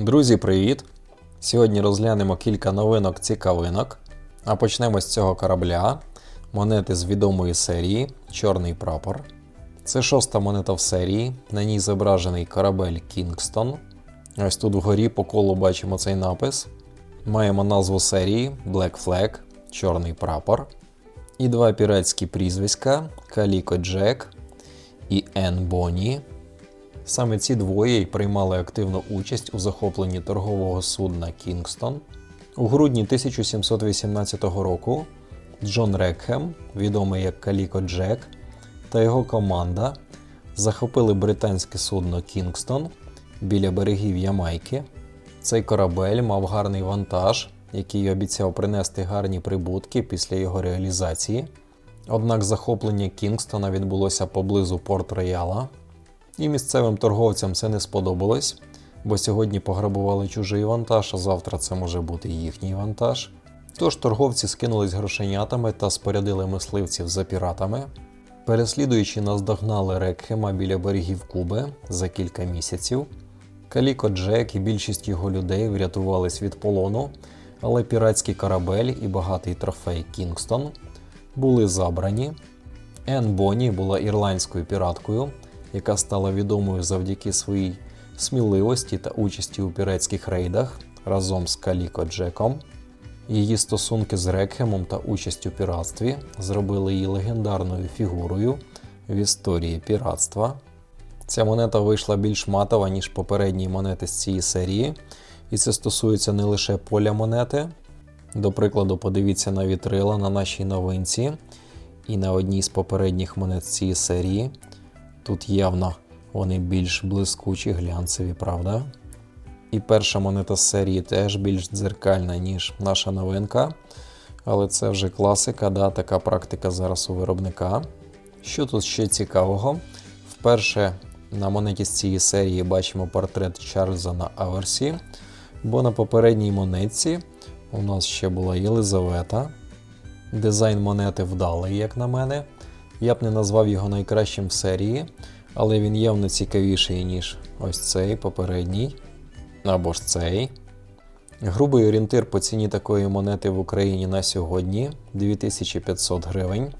Друзі, привіт! Сьогодні розглянемо кілька новинок цікавинок. А почнемо з цього корабля. Монети з відомої серії Чорний прапор. Це шоста монета в серії. На ній зображений корабель Kingston. Ось тут вгорі по колу бачимо цей напис. Маємо назву серії Black Flag, Чорний прапор. І два піратські прізвиська Каліко Джек і Ен Бонні. Саме ці двоє й приймали активну участь у захопленні торгового судна Кінгстон. У грудні 1718 року Джон Рекхем, відомий як Каліко Джек, та його команда захопили британське судно Кінгстон біля берегів Ямайки. Цей корабель мав гарний вантаж, який обіцяв принести гарні прибутки після його реалізації. Однак захоплення Кінгстона відбулося поблизу Порт Рояла, і місцевим торговцям це не сподобалось, бо сьогодні пограбували чужий вантаж, а завтра це може бути їхній вантаж. Тож торговці скинулись грошенятами та спорядили мисливців за піратами. Переслідуючи, наздогнали Рекхема біля берегів Куби за кілька місяців. Каліко Джек і більшість його людей врятувались від полону, але піратський корабель і багатий трофей Кінгстон були забрані. Ен Бонні була ірландською піраткою, яка стала відомою завдяки своїй сміливості та участі у піратських рейдах разом з Каліко Джеком. Її стосунки з Рекхемом та участь у піратстві зробили її легендарною фігурою в історії піратства. Ця монета вийшла більш матова, ніж попередні монети з цієї серії, і це стосується не лише поля монети. До прикладу, подивіться на вітрила на нашій новинці і на одній з попередніх монет цієї серії. Тут явно вони більш блискучі, глянцеві, правда? І перша монета з серії теж більш дзеркальна, ніж наша новинка. Але це вже класика, да, така практика зараз у виробника. Що тут ще цікавого? Вперше на монеті з цієї серії бачимо портрет Чарльза на аверсі, бо на попередній монетці у нас ще була Єлизавета. Дизайн монети вдалий, як на мене. Я б не назвав його найкращим в серії, але він явно цікавіший, ніж ось цей попередній. Або ж цей. Грубий орієнтир по ціні такої монети в Україні на сьогодні 2500 гривень.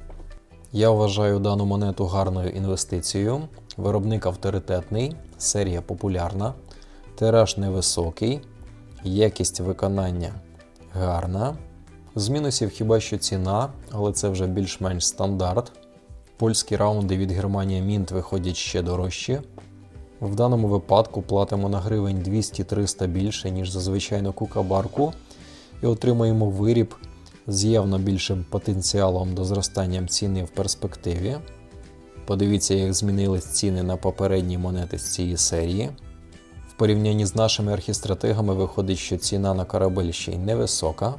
Я вважаю дану монету гарною інвестицією. Виробник авторитетний, серія популярна, тираж невисокий, якість виконання гарна. З мінусів хіба що ціна, але це вже більш-менш стандарт. Польські раунди від Германія Мінт виходять ще дорожчі. В даному випадку платимо на гривень 200-300 більше, ніж за звичайну кукабарку, і отримаємо виріб з явно більшим потенціалом до зростання ціни в перспективі. Подивіться, як змінились ціни на попередні монети з цієї серії. В порівнянні з нашими архістратегами виходить, що ціна на корабель ще й невисока.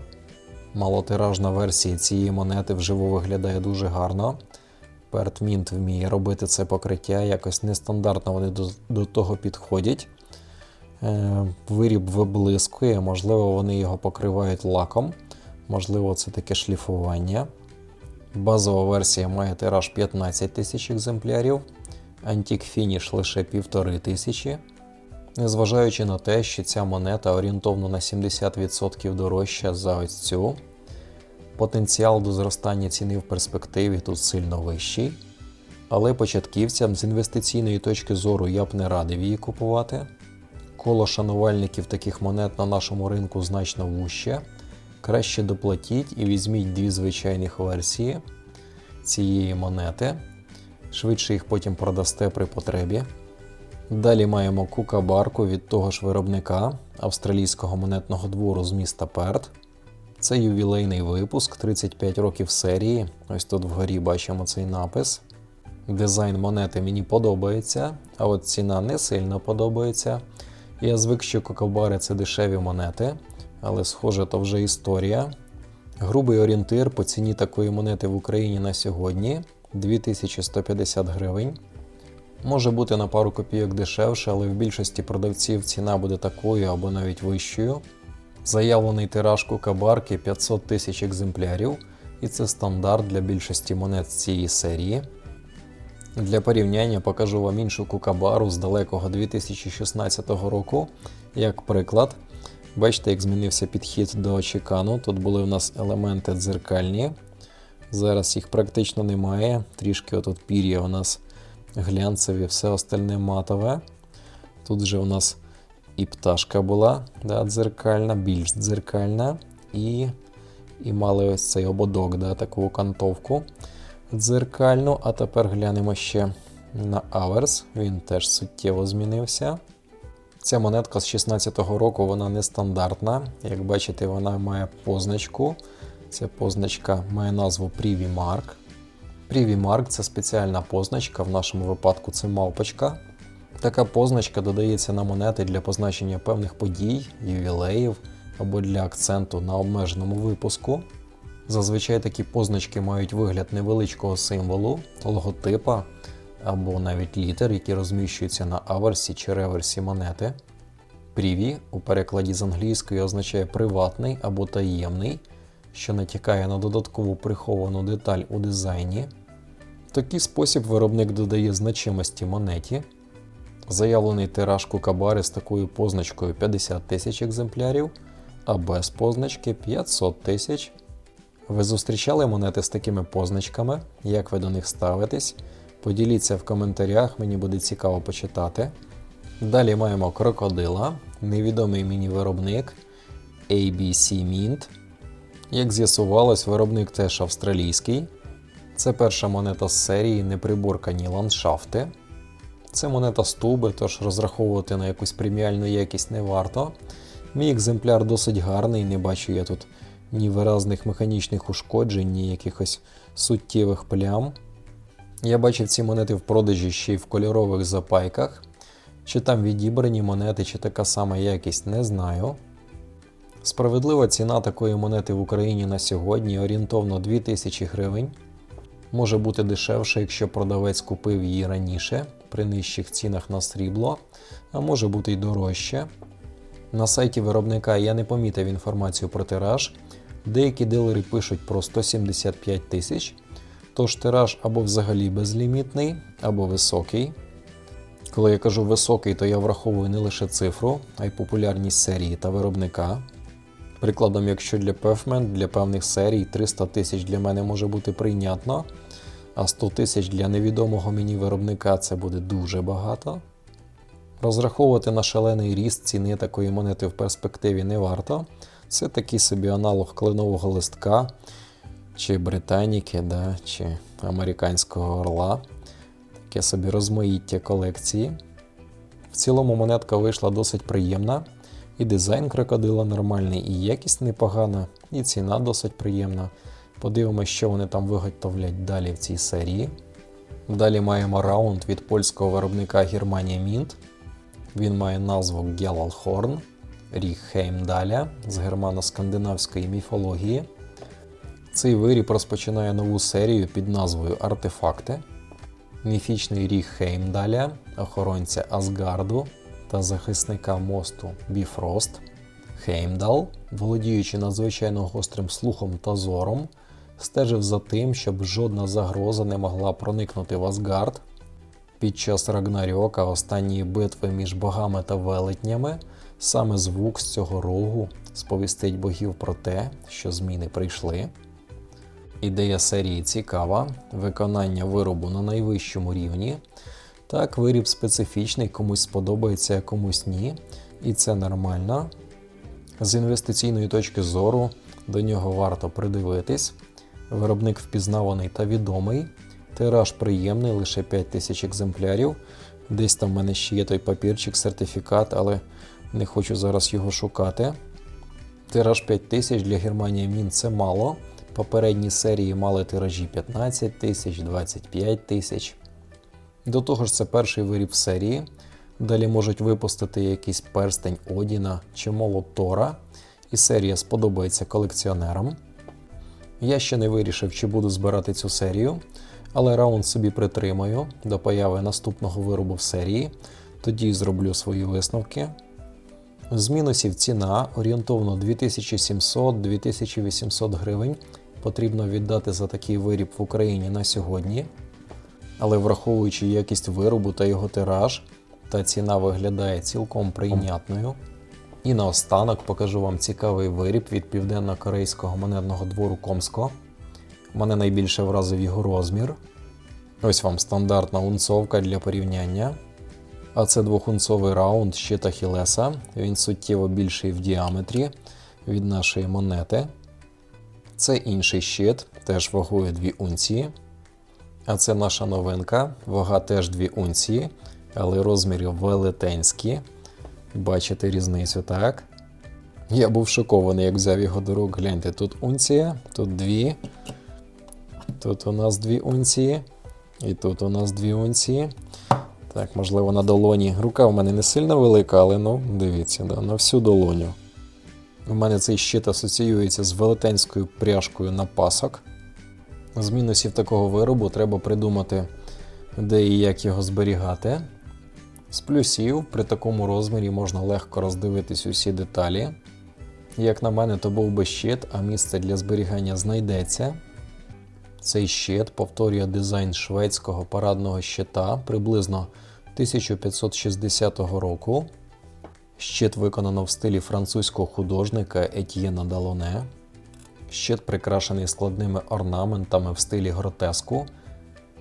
Малотиражна версія цієї монети вживу виглядає дуже гарно. Пертмінт вміє робити це покриття, якось нестандартно вони до, до того підходять. Е, виріб виблискує, можливо, вони його покривають лаком, можливо, це таке шліфування. Базова версія має тираж 15 тисяч екземплярів, Antique Finish лише 1500 тисячі. Незважаючи на те, що ця монета орієнтовно на 70% дорожча за ось цю. Потенціал до зростання ціни в перспективі тут сильно вищий. Але початківцям з інвестиційної точки зору я б не радив її купувати. Коло шанувальників таких монет на нашому ринку значно вуще. Краще доплатіть і візьміть дві звичайних версії цієї монети. Швидше їх потім продасте при потребі. Далі маємо кукабарку від того ж виробника австралійського монетного двору з міста Перт. Це ювілейний випуск, 35 років серії. Ось тут вгорі бачимо цей напис. Дизайн монети мені подобається, а от ціна не сильно подобається. Я звик, що кокобари це дешеві монети, але схоже, то вже історія. Грубий орієнтир по ціні такої монети в Україні на сьогодні 2150 гривень. Може бути на пару копійок дешевше, але в більшості продавців ціна буде такою або навіть вищою. Заявлений тираж кукабарки 500 тисяч екземплярів, і це стандарт для більшості монет цієї серії. Для порівняння покажу вам іншу кукабару з далекого 2016 року. Як приклад, бачите, як змінився підхід до чекану. Тут були в нас елементи дзеркальні. Зараз їх практично немає. Трішки отут пір'я у нас глянцеві, все остальне матове. Тут же у нас і пташка була да, дзеркальна, більш дзеркальна. І, і мали ось цей ободок, да, таку окантовку дзеркальну. А тепер глянемо ще на аверс. Він теж суттєво змінився. Ця монетка з 16-го року вона нестандартна. Як бачите, вона має позначку. Ця позначка має назву Privy Mark. Privy Mark це спеціальна позначка, в нашому випадку це мавпочка. Така позначка додається на монети для позначення певних подій, ювілеїв або для акценту на обмеженому випуску. Зазвичай такі позначки мають вигляд невеличкого символу, логотипа або навіть літер, які розміщуються на аверсі чи реверсі монети. Пріві у перекладі з англійської означає приватний або таємний, що натякає на додаткову приховану деталь у дизайні. В такий спосіб виробник додає значимості монеті. Заявлений тираж кукабари з такою позначкою 50 тисяч екземплярів, а без позначки 500 тисяч. Ви зустрічали монети з такими позначками? Як ви до них ставитесь? Поділіться в коментарях, мені буде цікаво почитати. Далі маємо крокодила, невідомий мені виробник ABC Mint. Як з'ясувалось, виробник теж австралійський. Це перша монета з серії неприборкані ландшафти. Це монета з туби, тож розраховувати на якусь преміальну якість не варто. Мій екземпляр досить гарний, не бачу я тут ні виразних механічних ушкоджень, ні якихось суттєвих плям. Я бачив ці монети в продажі ще й в кольорових запайках. Чи там відібрані монети, чи така сама якість, не знаю. Справедлива ціна такої монети в Україні на сьогодні орієнтовно 2000 гривень. Може бути дешевше, якщо продавець купив її раніше при нижчих цінах на срібло, а може бути й дорожче. На сайті виробника я не помітив інформацію про тираж. Деякі дилери пишуть про 175 тисяч, тож тираж або взагалі безлімітний, або високий. Коли я кажу високий, то я враховую не лише цифру, а й популярність серії та виробника. Прикладом, якщо для Pavement, для певних серій 300 тисяч для мене може бути прийнятно, а 100 тисяч для невідомого мені виробника це буде дуже багато. Розраховувати на шалений ріст ціни такої монети в перспективі не варто. Це такий собі аналог кленового листка, чи британіки, да, чи американського орла. Таке собі розмаїття колекції. В цілому монетка вийшла досить приємна. І дизайн крокодила нормальний, і якість непогана, і ціна досить приємна. Подивимося, що вони там виготовлять далі в цій серії. Далі маємо раунд від польського виробника Германія Mint. Він має назву Гелалхорн, ріг Хеймдаля з германо-скандинавської міфології. Цей виріб розпочинає нову серію під назвою Артефакти. Міфічний ріг Хеймдаля, охоронця Асгарду та захисника мосту Біфрост. Хеймдал, володіючи надзвичайно гострим слухом та зором, стежив за тим, щоб жодна загроза не могла проникнути в Асгард. Під час Рагнарьока, останньої битви між богами та велетнями, саме звук з цього рогу сповістить богів про те, що зміни прийшли. Ідея серії цікава, виконання виробу на найвищому рівні. Так, виріб специфічний, комусь сподобається, а комусь ні, і це нормально. З інвестиційної точки зору до нього варто придивитись. Виробник впізнаваний та відомий. Тираж приємний, лише 5000 екземплярів. Десь там в мене ще є той папірчик, сертифікат, але не хочу зараз його шукати. Тираж 5000 для Германії Мін це мало. Попередні серії мали тиражі 15 тисяч, 25 тисяч. До того ж, це перший виріб серії. Далі можуть випустити якийсь перстень Одіна чи молот Тора, і серія сподобається колекціонерам. Я ще не вирішив, чи буду збирати цю серію, але раунд собі притримаю до появи наступного виробу в серії, тоді зроблю свої висновки. З мінусів ціна орієнтовно 2700-2800 гривень потрібно віддати за такий виріб в Україні на сьогодні. але враховуючи якість виробу та його тираж, та ціна виглядає цілком прийнятною. І наостанок покажу вам цікавий виріб від південно-корейського монетного двору Комско. Мене найбільше вразив його розмір. Ось вам стандартна унцовка для порівняння. А це двохунцовий раунд щита Хілеса. Він суттєво більший в діаметрі від нашої монети. Це інший щит, теж вагою 2 унції. А це наша новинка. Вага теж 2 унції, але розміри велетенські. Бачите різницю, так? Я був шокований, як взяв його до рук. Гляньте, тут унція, тут дві. Тут у нас дві унції. І тут у нас дві унції. Так, можливо, на долоні. Рука в мене не сильно велика, але ну, дивіться, да, на всю долоню. У мене цей щит асоціюється з велетенською пряжкою на пасок. З мінусів такого виробу треба придумати, де і як його зберігати. З плюсів при такому розмірі можна легко роздивитись усі деталі. Як на мене, то був би щит, а місце для зберігання знайдеться. Цей щит повторює дизайн шведського парадного щита приблизно 1560 року. Щит виконано в стилі французького художника Етьєна Далоне. Щит прикрашений складними орнаментами в стилі гротеску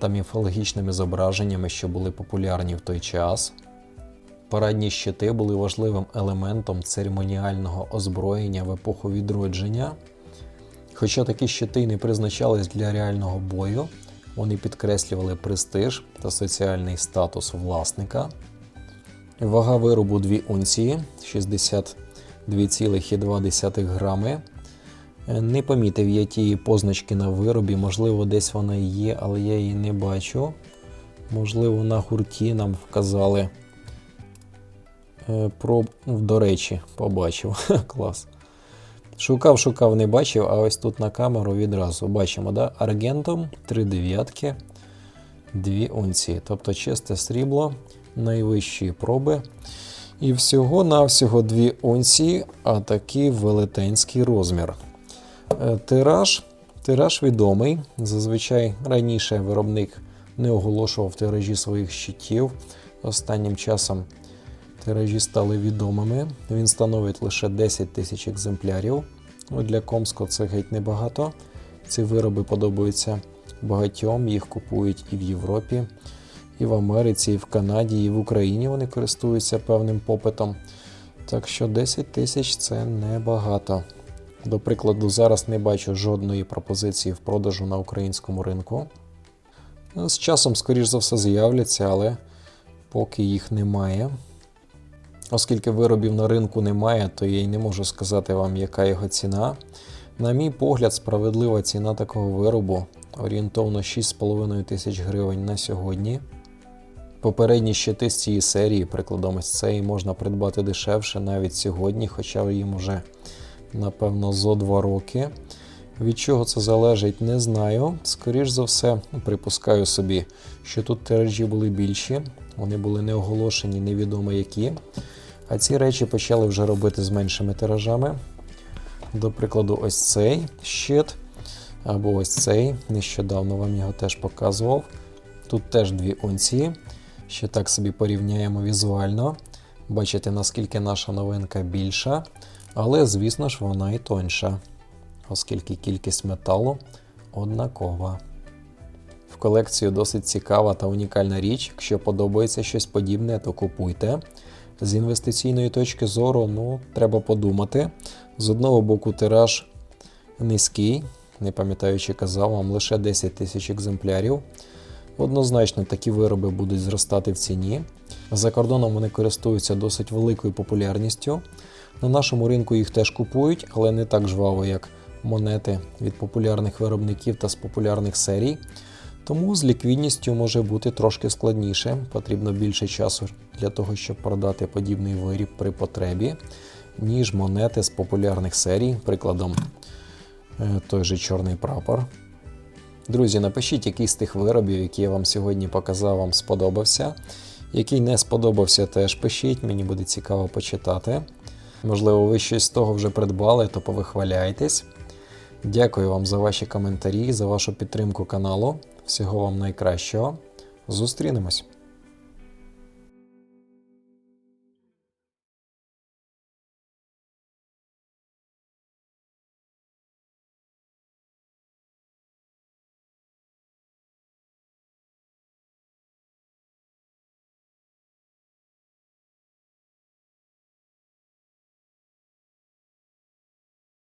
та міфологічними зображеннями, що були популярні в той час. Парадні щити були важливим елементом церемоніального озброєння в епоху відродження. Хоча такі щити не призначались для реального бою, вони підкреслювали престиж та соціальний статус власника. Вага виробу 2 унції 62,2 грами. Е, Не помітив я тієї позначки на виробі, можливо, десь вона є, але я її не бачу. Можливо, на гурті нам вказали. Е, Про, до речі, побачив. Клас. Шукав, шукав, не бачив, а ось тут на камеру відразу бачимо, да? Аргентом 3 дев'ятки, 2 унції. Тобто чисте срібло найвищої проби. І всього-навсього 2 унції, а такий велетенський розмір. Е, Тираж, тираж відомий. Зазвичай раніше виробник не оголошував тиражі своїх щитів. Останнім часом тиражі стали відомими. Він становить лише 10 тисяч екземплярів. Ну, Для Комско це геть небагато. Ці вироби подобаються багатьом, їх купують і в Європі, і в Америці, і в Канаді, і в Україні вони користуються певним попитом. Так що 10 тисяч це небагато. До прикладу, зараз не бачу жодної пропозиції в продажу на українському ринку. Ну, З часом, скоріш за все, з'являться, але поки їх немає. Оскільки виробів на ринку немає, то я й не можу сказати вам, яка його ціна. На мій погляд, справедлива ціна такого виробу орієнтовно 6,5 тисяч гривень на сьогодні. Попередні щити з цієї серії, прикладом ось цей, можна придбати дешевше навіть сьогодні, хоча їм уже, напевно, зо 2 роки. Від чого це залежить, не знаю. Скоріш за все, припускаю собі, що тут тиражі були більші, вони були не оголошені, невідомо які. А ці речі почали вже робити з меншими тиражами. До прикладу, ось цей щит, або ось цей. Нещодавно вам його теж показував. Тут теж дві унції. Ще так собі порівняємо візуально. Бачите, наскільки наша новинка більша, але, звісно ж, вона і тоньша, оскільки кількість металу однакова. В колекцію досить цікава та унікальна річ. Якщо подобається щось подібне, то купуйте. З інвестиційної точки зору, ну, треба подумати. З одного боку, тираж низький, не пам'ятаю, чи казав вам, лише 10 тисяч екземплярів. Однозначно, такі вироби будуть зростати в ціні. За кордоном вони користуються досить великою популярністю. На нашому ринку їх теж купують, але не так жваво, як монети від популярних виробників та з популярних серій. Тому з ліквідністю може бути трошки складніше, потрібно більше часу для того, щоб продати подібний виріб при потребі, ніж монети з популярних серій, прикладом е, той же чорний прапор. Друзі, напишіть, який з тих виробів, які я вам сьогодні показав, вам сподобався. Який не сподобався, теж пишіть, мені буде цікаво почитати. Можливо, ви щось з того вже придбали, то повихваляйтесь. Дякую вам за ваші коментарі, за вашу підтримку каналу. Всього вам найкращого. Зустрінемось!